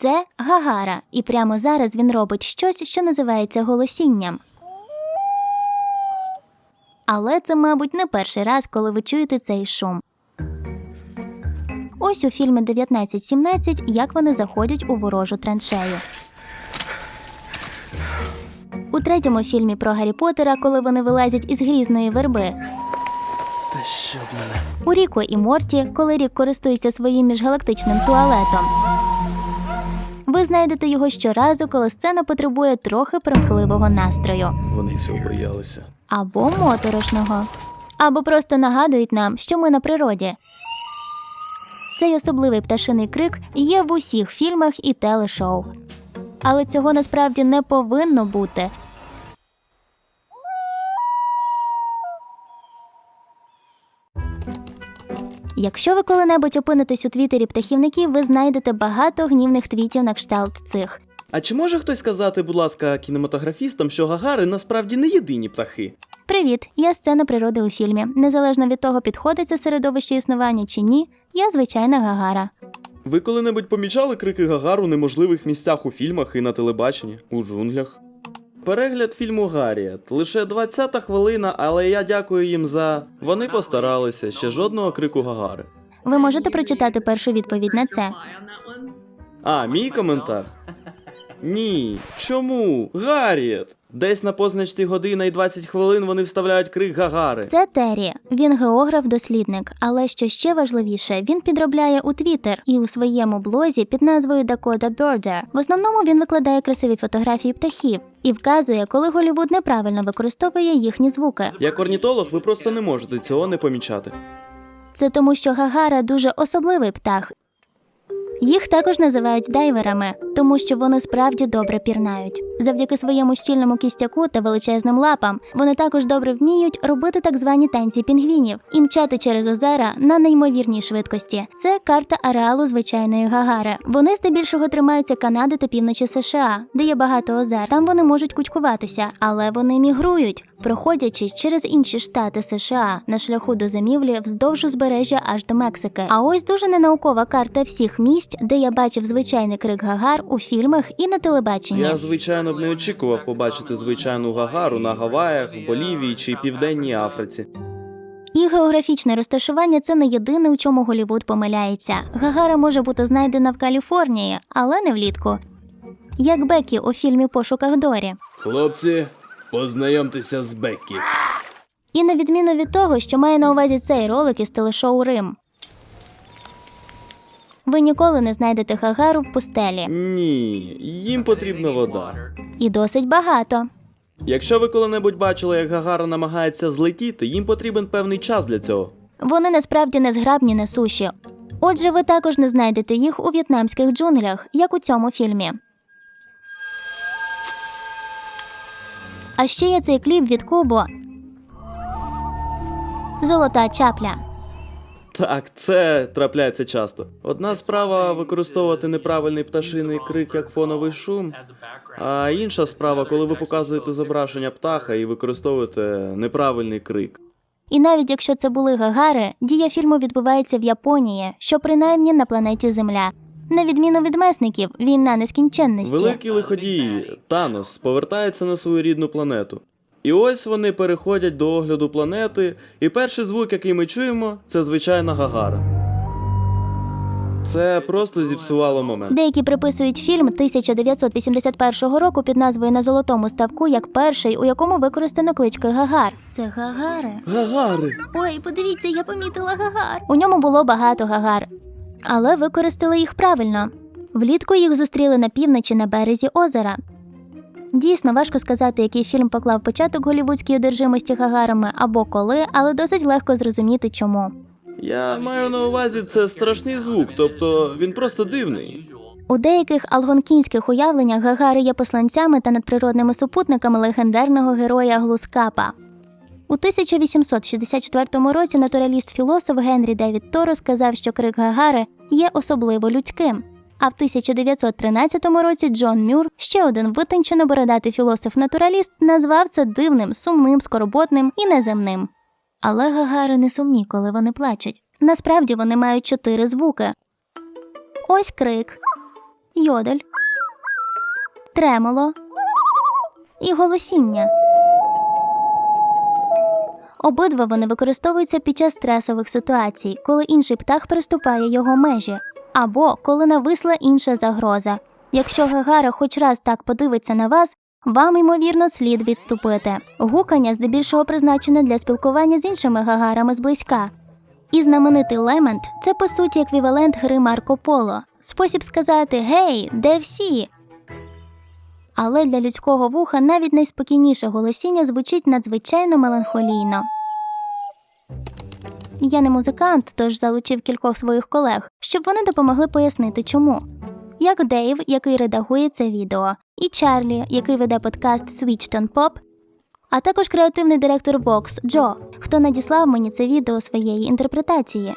Це Гагара, і прямо зараз він робить щось, що називається голосінням. Але це, мабуть, не перший раз, коли ви чуєте цей шум. Ось у фільмі 1917 як вони заходять у ворожу траншею. У третьому фільмі про Гаррі Поттера, коли вони вилазять із грізної верби. Та щоб мене. У Ріко і Морті, коли Рік користується своїм міжгалактичним туалетом. Ви знайдете його щоразу, коли сцена потребує трохи примхливого настрою Вони цього боялися. або моторошного, або просто нагадують нам, що ми на природі. Цей особливий пташиний крик є в усіх фільмах і телешоу. Але цього насправді не повинно бути. Якщо ви коли-небудь опинитесь у твіттері птахівників, ви знайдете багато гнівних твітів на кшталт цих. А чи може хтось сказати, будь ласка, кінематографістам, що гагари насправді не єдині птахи? Привіт, я сцена природи у фільмі. Незалежно від того, підходить це середовище існування чи ні, я звичайна гагара. Ви коли-небудь помічали крики гагар у неможливих місцях у фільмах і на телебаченні, у джунглях? Перегляд фільму Гарріет. Лише 20-та хвилина, але я дякую їм за. Вони постаралися, ще жодного крику гагари. Ви можете прочитати першу відповідь на це. А, мій коментар? Ні. Чому? Гарріет! Десь на позначці година і 20 хвилин вони вставляють крик Гагари. Це Террі. Він географ-дослідник, але що ще важливіше, він підробляє у Твіттер і у своєму блозі під назвою Dakota Birder. В основному він викладає красиві фотографії птахів і вказує, коли Голівуд неправильно використовує їхні звуки. Як орнітолог, ви просто не можете цього не помічати. Це тому, що Гагара дуже особливий птах. Їх також називають дайверами, тому що вони справді добре пірнають. Завдяки своєму щільному кістяку та величезним лапам вони також добре вміють робити так звані танці пінгвінів і мчати через озера на неймовірній швидкості. Це карта ареалу звичайної Гагари. Вони здебільшого тримаються Канади та півночі США, де є багато озер. Там вони можуть кучкуватися, але вони мігрують, проходячи через інші штати США на шляху до зимівлі вздовж узбережжя аж до Мексики. А ось дуже ненаукова карта всіх місць, де я бачив звичайний крик Гагар у фільмах і на телебаченні. Я, звичайно, б не очікував побачити звичайну гагару на Гаваях, Болівії чи Південній Африці. І географічне розташування це не єдине, у чому Голівуд помиляється. Гагара може бути знайдена в Каліфорнії, але не влітку. Як Бекі у фільмі Пошуках Дорі. Хлопці, познайомтеся з Беккі. І на відміну від того, що має на увазі цей ролик із телешоу Рим. Ви ніколи не знайдете Гагару в пустелі. Ні, їм потрібна вода. І досить багато. Якщо ви коли-небудь бачили, як Гагара намагається злетіти, їм потрібен певний час для цього. Вони насправді не зграбні на суші. Отже, ви також не знайдете їх у в'єтнамських джунглях, як у цьому фільмі. А ще є цей кліп від Кубо. Золота чапля. Так, це трапляється часто. Одна справа використовувати неправильний пташиний крик як фоновий шум, а інша справа, коли ви показуєте зображення птаха і використовуєте неправильний крик. І навіть якщо це були гагари, дія фільму відбувається в Японії, що принаймні на планеті Земля. На відміну від месників, війна нескінченності. Великий лиходій Танос повертається на свою рідну планету. І ось вони переходять до огляду планети, і перший звук, який ми чуємо, це звичайна Гагара. Це просто зіпсувало момент. Деякі приписують фільм 1981 року під назвою На золотому ставку як перший, у якому використано клички Гагар. Це Гагари. Гагари! Ой, подивіться, я помітила Гагар. У ньому було багато Гагар, але використали їх правильно. Влітку їх зустріли на півночі на березі озера. Дійсно, важко сказати, який фільм поклав початок голівудській одержимості Гагарами або коли, але досить легко зрозуміти, чому. Я маю на увазі це страшний звук, тобто він просто дивний. У деяких алгонкінських уявленнях Гагари є посланцями та надприродними супутниками легендарного героя Глускапа. У 1864 році натураліст-філософ Генрі Девід Торо сказав, що крик Гагари є особливо людським. А в 1913 році Джон Мюр, ще один витончено бородатий філософ-натураліст, назвав це дивним, сумним, скорботним і неземним. Але гагари не сумні, коли вони плачуть. Насправді вони мають чотири звуки. Ось крик. йодель, тремоло і голосіння. Обидва вони використовуються під час стресових ситуацій, коли інший птах переступає його межі, або коли нависла інша загроза. Якщо Гагара хоч раз так подивиться на вас, вам ймовірно слід відступити. Гукання здебільшого призначене для спілкування з іншими гагарами зблизька. І знаменитий лемент це по суті еквівалент гри Марко Поло, спосіб сказати Гей, де всі? Але для людського вуха навіть найспокійніше голосіння звучить надзвичайно меланхолійно. Я не музикант, тож залучив кількох своїх колег, щоб вони допомогли пояснити, чому. Як Дейв, який редагує це відео, і Чарлі, який веде подкаст Switchton Pop, а також креативний директор Vox Джо, хто надіслав мені це відео своєї інтерпретації.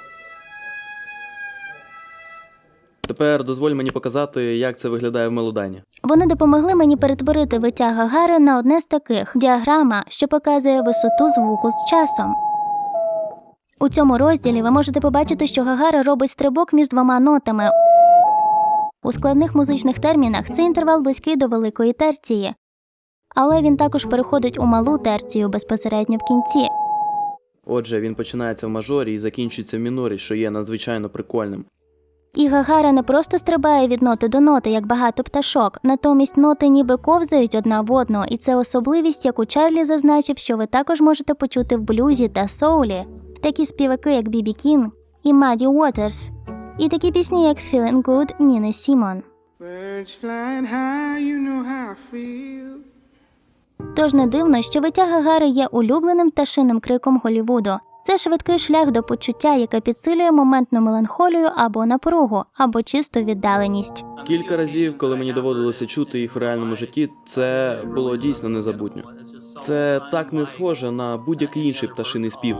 Тепер дозволь мені показати, як це виглядає в мелодані. Вони допомогли мені перетворити виття Гагари на одне з таких діаграма, що показує висоту звуку з часом. У цьому розділі ви можете побачити, що Гагара робить стрибок між двома нотами. У складних музичних термінах цей інтервал близький до великої терції, але він також переходить у малу терцію безпосередньо в кінці. Отже, він починається в мажорі і закінчується в мінорі, що є надзвичайно прикольним. І Гагара не просто стрибає від ноти до ноти, як багато пташок, натомість ноти ніби ковзають одна в одну, і це особливість, яку Чарлі зазначив, що ви також можете почути в блюзі та соулі, такі співаки, як Бібі Кін і Маді Уотерс, і такі пісні, як Feeling Good Ніни Сімон. Тож не дивно, що виття Гагари є улюбленим пташиним криком Голівуду. Це швидкий шлях до почуття, яке підсилює моментну меланхолію або напругу, або чисту віддаленість. Кілька разів, коли мені доводилося чути їх в реальному житті, це було дійсно незабутньо. Це так не схоже на будь-який інший пташиний спів.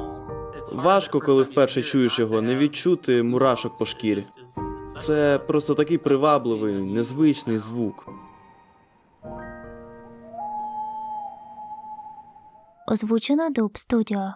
Важко, коли вперше чуєш його, не відчути мурашок по шкірі. Це просто такий привабливий, незвичний звук. Озвучено Дуб Студіо.